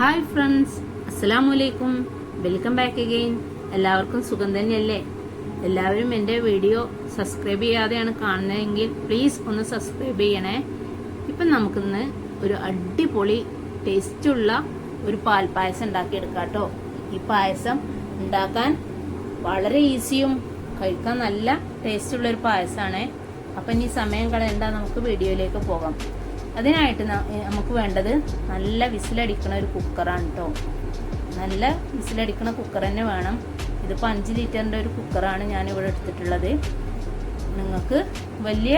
Hi friends അസ്സലാമു അലൈക്കും welcome back again എല്ലാവർക്കും സുഖം തന്നെയല്ലേ? എല്ലാവരും എന്റെ വീഡിയോ സബ്സ്ക്രൈബ് ചെയ്യാതെയാണ് കാണുന്നതെങ്കിൽ പ്ലീസ് ഒന്ന് സബ്സ്ക്രൈബ് ചെയ്യണേ. ഇപ്പം നമുക്കിന്ന് ഒരു അടിപൊളി ടേസ്റ്റുള്ള ഒരു പാൽപ്പായസം പായസം ഉണ്ടാക്കിയെടുക്കാം കേട്ടോ. ഈ പായസം ഉണ്ടാക്കാൻ വളരെ ഈസിയും കഴിക്കാൻ നല്ല ടേസ്റ്റുള്ള ഒരു പായസമാണ്. അപ്പം ഇനി സമയം കളയണ്ട. നമുക്ക് വീഡിയോയിലേക്ക് പോകാം. അതിനായിട്ട് നമുക്ക് വേണ്ടത് നല്ല വിസിലടിക്കണ ഒരു കുക്കറാണ് കേട്ടോ നല്ല വിസിലടിക്കണ കുക്കർ തന്നെ വേണം. ഇതിപ്പോൾ അഞ്ച് ലിറ്ററിന്റെ ഒരു കുക്കറാണ് ഞാൻ ഇവിടെ എടുത്തിട്ടുള്ളത്. നിങ്ങൾക്ക് വലിയ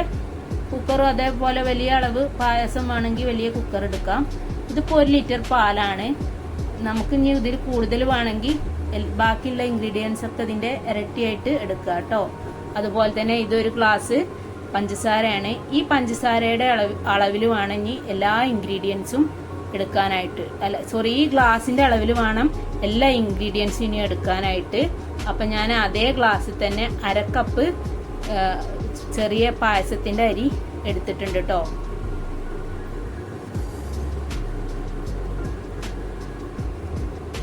കുക്കറും അതേപോലെ വലിയ അളവ് പായസം വേണമെങ്കിൽ വലിയ കുക്കർ എടുക്കാം. ഇതിപ്പോൾ ഒരു ലിറ്റർ പാലാണ്. നമുക്ക് ഇനി ഇതിൽ കൂടുതൽ വേണമെങ്കിൽ ബാക്കിയുള്ള ഇൻഗ്രീഡിയൻസ് ഒക്കെ ഇതിന്റെ ഇരട്ടിയായിട്ട് എടുക്കുക കേട്ടോ അതുപോലെ തന്നെ ഇതൊരു ഗ്ലാസ് പഞ്ചസാരയാണ്. ഈ പഞ്ചസാരയുടെ അളവ് അളവിൽ വേണമെങ്കിൽ എല്ലാ ഇൻഗ്രീഡിയൻസും എടുക്കാനായിട്ട്. അല്ല സോറി ഈ ഗ്ലാസിന്റെ അളവിൽ വേണം എല്ലാ ഇൻഗ്രീഡിയൻസും ഇനി എടുക്കാനായിട്ട്. അപ്പം ഞാൻ അതേ ഗ്ലാസ്സിൽ തന്നെ അരക്കപ്പ് കപ്പ് ചെറിയ പായസത്തിന്റെ അരി എടുത്തിട്ടുണ്ട് കേട്ടോ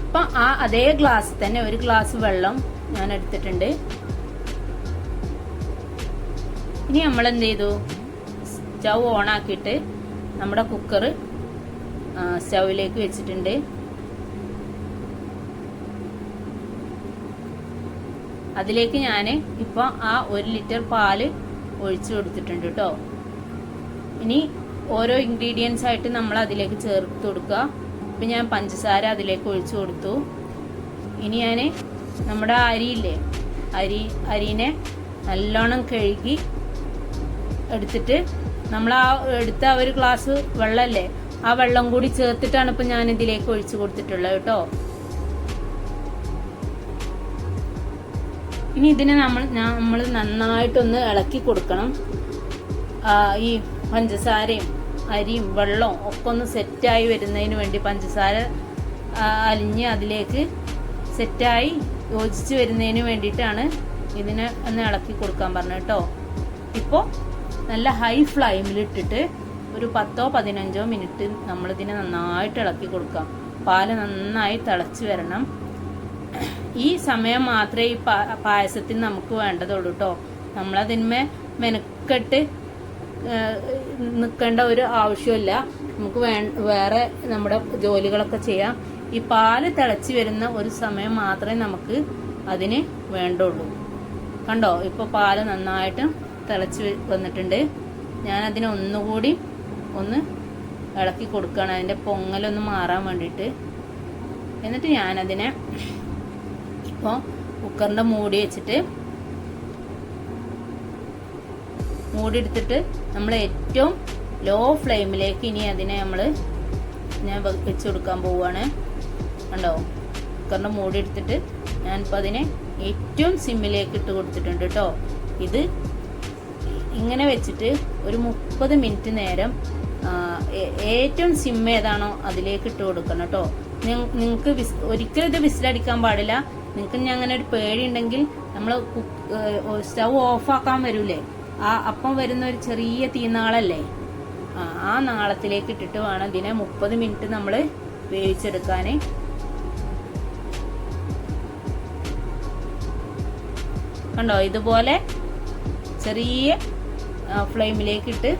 അപ്പം ആ അതേ ഗ്ലാസ്സിൽ തന്നെ ഒരു ഗ്ലാസ് വെള്ളം ഞാൻ എടുത്തിട്ടുണ്ട്. ഇനി നമ്മൾ എന്ത് ചെയ്തു? സ്റ്റൗ ഓൺ ആക്കിയിട്ട് നമ്മുടെ കുക്കർ സ്റ്റൗവിലേക്ക് വെച്ചിട്ടുണ്ട്. അതിലേക്ക് ഞാൻ ഇപ്പോൾ ആ ഒരു ലിറ്റർ പാൽ ഒഴിച്ചു കൊടുത്തിട്ടുണ്ട് കേട്ടോ ഇനി ഓരോ ഇൻഗ്രീഡിയൻസ് ആയിട്ട് നമ്മൾ അതിലേക്ക് ചേർത്ത് കൊടുക്കുക ഇപ്പം ഞാൻ പഞ്ചസാര അതിലേക്ക് ഒഴിച്ചു കൊടുത്തു. ഇനി ഞാൻ നമ്മുടെ അരിയില്ലേ? അരി അരിനെ നല്ലോണം കഴുകി എടുത്തിട്ട് നമ്മൾ ആ എടുത്ത ആ ഒരു ഗ്ലാസ് വെള്ളമല്ലേ ആ വെള്ളം കൂടി ചേർത്തിട്ടാണ് ഇപ്പൊ ഞാൻ ഇതിലേക്ക് ഒഴിച്ചു കൊടുത്തിട്ടുള്ളത് കേട്ടോ. ഇനി ഇതിനെ നമ്മൾ നമ്മൾ നന്നായിട്ടൊന്ന് ഇളക്കി കൊടുക്കണം. ഈ പഞ്ചസാരയും അരിയും വെള്ളവും ഒക്കെ ഒന്ന് സെറ്റായി വരുന്നതിന് വേണ്ടി പഞ്ചസാര അലിഞ്ഞ് അതിലേക്ക് സെറ്റായി യോജിച്ച് വരുന്നതിന് വേണ്ടിയിട്ടാണ് ഇതിനെ ഒന്ന് ഇളക്കി കൊടുക്കാൻ പറഞ്ഞു കേട്ടോ. ഇപ്പോൾ നല്ല ഹൈ ഫ്ലെയിമിൽ ഇട്ടിട്ട് ഒരു പത്തോ പതിനഞ്ചോ മിനിറ്റ് നമ്മളിതിനെ നന്നായിട്ട് ഇളക്കി കൊടുക്കാം. പാൽ നന്നായി തിളച്ച് വരണം. ഈ സമയം മാത്രമേ ഈ പായസത്തിന് നമുക്ക് വേണ്ടതുള്ളൂ കേട്ടോ നമ്മളതിന്മേ മെനക്കെട്ട് നിൽക്കേണ്ട ഒരു ആവശ്യമില്ല. നമുക്ക് വേ വേറെ നമ്മുടെ ജോലികളൊക്കെ ചെയ്യാം. ഈ പാൽ തിളച്ച് വരുന്ന ഒരു സമയം മാത്രമേ നമുക്ക് അതിന് വേണ്ടുള്ളൂ. കണ്ടോ? ഇപ്പോൾ പാൽ നന്നായിട്ട് തിളച്ച് വന്നിട്ടുണ്ട്. ഞാൻ അതിനെ ഒന്നുകൂടി ഒന്ന് ഇളക്കി കൊടുക്കുകയാണ്. അതിന്റെ പൊങ്ങലൊന്ന് മാറാൻ വേണ്ടിയിട്ട്. എന്നിട്ട് ഞാനതിനെ ഇപ്പോൾ കുക്കറിന്റെ മൂടി വെച്ചിട്ട് മൂടി എടുത്തിട്ട് നമ്മൾ ഏറ്റവും ലോ ഫ്ലെയിമിലേക്ക് ഇനി അതിനെ നമ്മൾ ഞാൻ വെച്ച് കൊടുക്കാൻ പോവുകയാണ്. കണ്ടോ? കുക്കറിന്റെ മൂടി എടുത്തിട്ട് ഞാനിപ്പോൾ അതിനെ ഏറ്റവും സിമ്മിലേക്ക് ഇട്ട് കൊടുത്തിട്ടുണ്ട് കേട്ടോ. ഇത് ഇങ്ങനെ വെച്ചിട്ട് ഒരു മുപ്പത് മിനിറ്റ് നേരം ഏറ്റവും സിം ഏതാണോ അതിലേക്ക് ഇട്ട് കൊടുക്കണം കേട്ടോ. നിങ്ങൾക്ക് ഒരിക്കലും ഇത് വിസിലടിക്കാൻ പാടില്ല. നിങ്ങൾക്ക് ഇനി അങ്ങനെ ഒരു പേടി ഉണ്ടെങ്കിൽ നമ്മൾ സ്റ്റവ് ഓഫാക്കാൻ വരൂലേ. ആ അപ്പം വരുന്ന ഒരു ചെറിയ തീനാളല്ലേ? ആ നാളത്തിലേക്ക് ഇട്ടിട്ട് വേണം ഇതിനെ മുപ്പത് മിനിറ്റ് നമ്മൾ വേവിച്ചെടുക്കാൻ കണ്ടോ? ഇതുപോലെ ചെറിയ ഫ്ലെയിമിലേക്ക് ഇട്ട്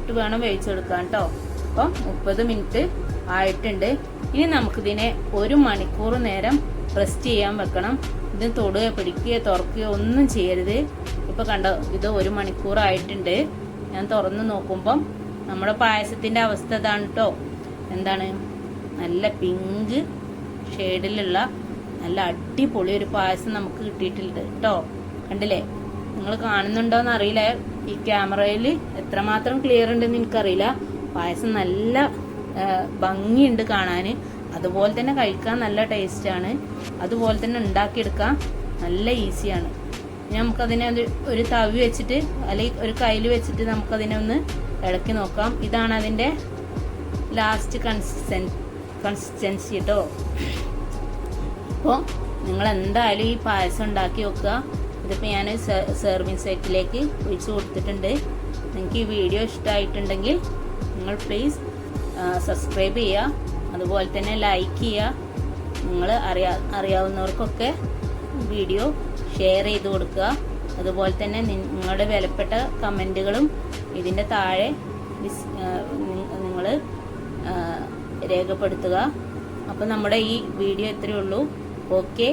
ഇട്ട് വേണം വേവിച്ചെടുക്കാൻ കേട്ടോ അപ്പം മുപ്പത് മിനിറ്റ് ആയിട്ടുണ്ട്. ഇനി നമുക്കിതിനെ ഒരു മണിക്കൂർ നേരം റെസ്റ്റ് ചെയ്യാൻ വെക്കണം. ഇത് തൊടുകയോ പിടിക്കുകയോ തുറക്കുകയോ ഒന്നും ചെയ്യരുത്. ഇപ്പൊ കണ്ടോ ഇത് ഒരു മണിക്കൂർ ആയിട്ടുണ്ട്. ഞാൻ തുറന്ന് നോക്കുമ്പം നമ്മുടെ പായസത്തിന്റെ അവസ്ഥ ഇതാണ് കേട്ടോ എന്താണ്? നല്ല പിങ്ക് ഷെയ്ഡിലുള്ള നല്ല അടിപൊളി ഒരു പായസം നമുക്ക് കിട്ടിയിട്ടുണ്ട് കേട്ടോ കണ്ടില്ലേ? നിങ്ങൾ കാണുന്നുണ്ടോന്ന് അറിയില്ല. ഈ ക്യാമറയിൽ എത്രമാത്രം ക്ലിയർ ഉണ്ടെന്ന് എനിക്കറിയില്ല. പായസം നല്ല ഭംഗിയുണ്ട് കാണാൻ അതുപോലെ തന്നെ കഴിക്കാൻ നല്ല ടേസ്റ്റാണ് അതുപോലെ തന്നെ ഉണ്ടാക്കിയെടുക്കാൻ നല്ല ഈസിയാണ് നമുക്കതിനെ ഒരു തവി വെച്ചിട്ട് അല്ലെങ്കിൽ ഒരു കയ്യിൽ വെച്ചിട്ട് നമുക്കതിനെ ഒന്ന് ഇളക്കി നോക്കാം. ഇതാണ് അതിന്റെ ലാസ്റ്റ് കൺസിസ്റ്റൻ കൺസിസ്റ്റൻസി കേട്ടോ അപ്പോൾ നിങ്ങൾ എന്തായാലും ഈ പായസം ഉണ്ടാക്കി വെക്കുക. ഇതിപ്പോൾ ഞാൻ സെർവിങ് സെറ്റിലേക്ക് ഒഴിച്ച് കൊടുത്തിട്ടുണ്ട്. നിങ്ങൾക്ക് ഈ വീഡിയോ ഇഷ്ടമായിട്ടുണ്ടെങ്കിൽ നിങ്ങൾ പ്ലീസ് സബ്സ്ക്രൈബ് ചെയ്യുക അതുപോലെ തന്നെ ലൈക്ക് ചെയ്യുക നിങ്ങൾ അറിയാ അറിയാവുന്നവർക്കൊക്കെ വീഡിയോ ഷെയർ ചെയ്ത് കൊടുക്കുക. അതുപോലെ തന്നെ നിങ്ങളുടെ വിലപ്പെട്ട കമന്റുകളും ഇതിന്റെ താഴെ നിങ്ങൾ രേഖപ്പെടുത്തുക. അപ്പോൾ നമ്മുടെ ഈ വീഡിയോ ഇത്രയേ ഉള്ളൂ. ഓക്കെ